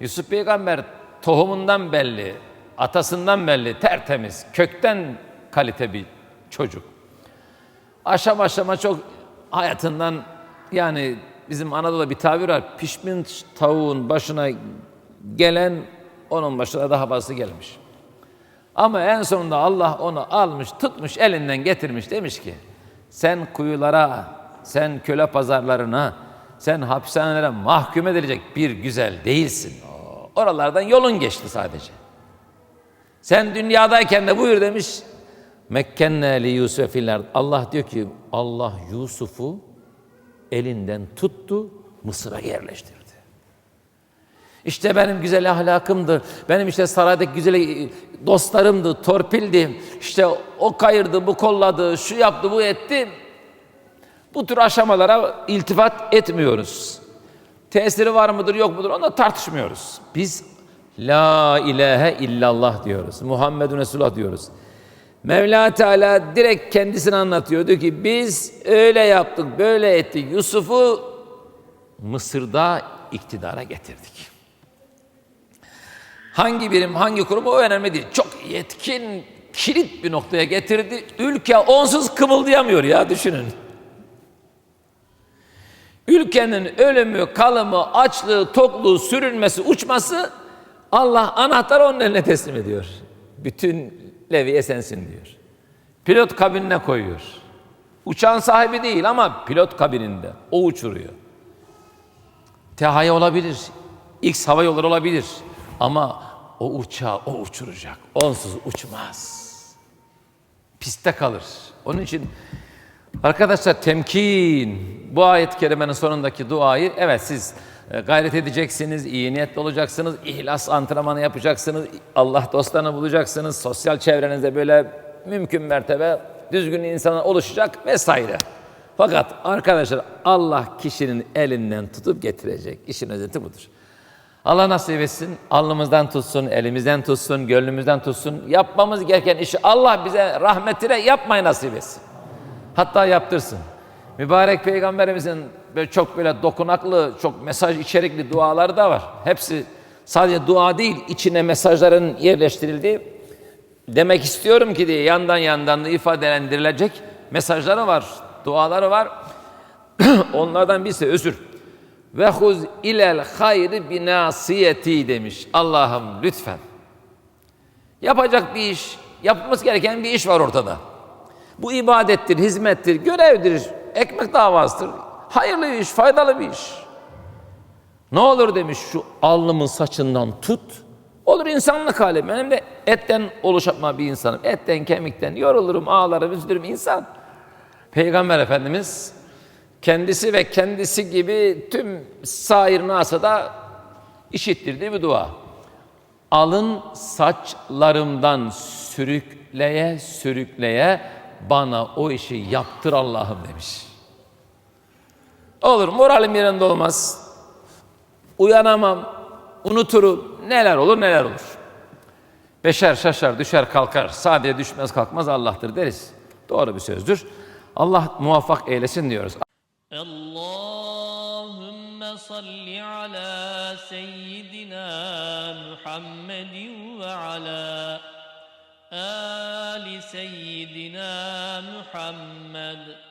Yusuf peygamber tohumundan belli, atasından belli, tertemiz, kökten kalite bir çocuk. Aşama aşama çok hayatından yani bizim Anadolu'da bir tabir var. Pişmiş tavuğun başına gelen onun başına daha fazla gelmiş. Ama en sonunda Allah onu almış, tutmuş, elinden getirmiş. Demiş ki, sen kuyulara, sen köle pazarlarına, sen hapishanelere mahkum edilecek bir güzel değilsin. Oralardan yolun geçti sadece. Sen dünyadayken de buyur demiş. Mekkenne li Yusuf fil ard. Allah diyor ki Allah Yusuf'u elinden tuttu, Mısır'a yerleştirdi. İşte benim güzel ahlakımdı. Benim işte saraydaki güzel e, dostlarımdı, torpildi. İşte o kayırdı, bu kolladı, şu yaptı, bu etti. Bu tür aşamalara iltifat etmiyoruz. Tesiri var mıdır, yok mudur onu tartışmıyoruz. Biz La ilahe illallah diyoruz. Muhammedun Resulullah diyoruz. Mevla Teala direkt kendisini anlatıyor. Diyor ki biz öyle yaptık, böyle ettik. Yusuf'u Mısır'da iktidara getirdik. Hangi birim, hangi kurum o önemli değil. Çok yetkin, kilit bir noktaya getirdi. Ülke onsuz kımıldayamıyor ya düşünün. Ülkenin ölümü, kalımı, açlığı, tokluğu, sürünmesi, uçması Allah anahtarı onun eline teslim ediyor. Bütün leviye sensin diyor. Pilot kabinine koyuyor. Uçağın sahibi değil ama pilot kabininde. O uçuruyor. THY olabilir. X hava yolları olabilir. Ama o uçağı o uçuracak. Onsuz uçmaz. Pistte kalır. Onun için arkadaşlar temkin. Bu ayet-i kerimenin sonundaki duayı evet siz e, gayret edeceksiniz, iyi niyetli olacaksınız, ihlas antrenmanı yapacaksınız, Allah dostlarını bulacaksınız, sosyal çevrenizde böyle mümkün mertebe düzgün insanlar oluşacak vesaire. Fakat arkadaşlar Allah kişinin elinden tutup getirecek. İşin özeti budur. Allah nasip etsin, alnımızdan tutsun, elimizden tutsun, gönlümüzden tutsun. Yapmamız gereken işi Allah bize rahmetine yapmayı nasip etsin. Hatta yaptırsın. Mübarek Peygamberimizin böyle çok böyle dokunaklı, çok mesaj içerikli duaları da var. Hepsi sadece dua değil, içine mesajların yerleştirildiği. Demek istiyorum ki diye yandan yandan da ifadelendirilecek mesajları var, duaları var. Onlardan birisi özür. Ve huz ilel hayri binasiyeti demiş. Allah'ım lütfen. Yapacak bir iş, yapılması gereken bir iş var ortada. Bu ibadettir, hizmettir, görevdir, ekmek davasıdır. Hayırlı bir iş, faydalı bir iş. Ne olur demiş şu alnımın saçından tut. Olur insanlık hali. Benim de etten oluşma bir insanım. Etten, kemikten yorulurum, ağlarım, üzülürüm insan. Peygamber Efendimiz kendisi ve kendisi gibi tüm sair nasada işittirdiği bir dua. Alın saçlarımdan sürükleye sürükleye bana o işi yaptır Allah'ım demiş. Olur moralim yerinde olmaz. Uyanamam, unuturum. Neler olur neler olur. Beşer şaşar, düşer kalkar. Sadece düşmez kalkmaz Allah'tır deriz. Doğru bir sözdür. Allah muvaffak eylesin diyoruz. Allahümme salli ala seyyidina Muhammedin ve ala سيدنا محمد.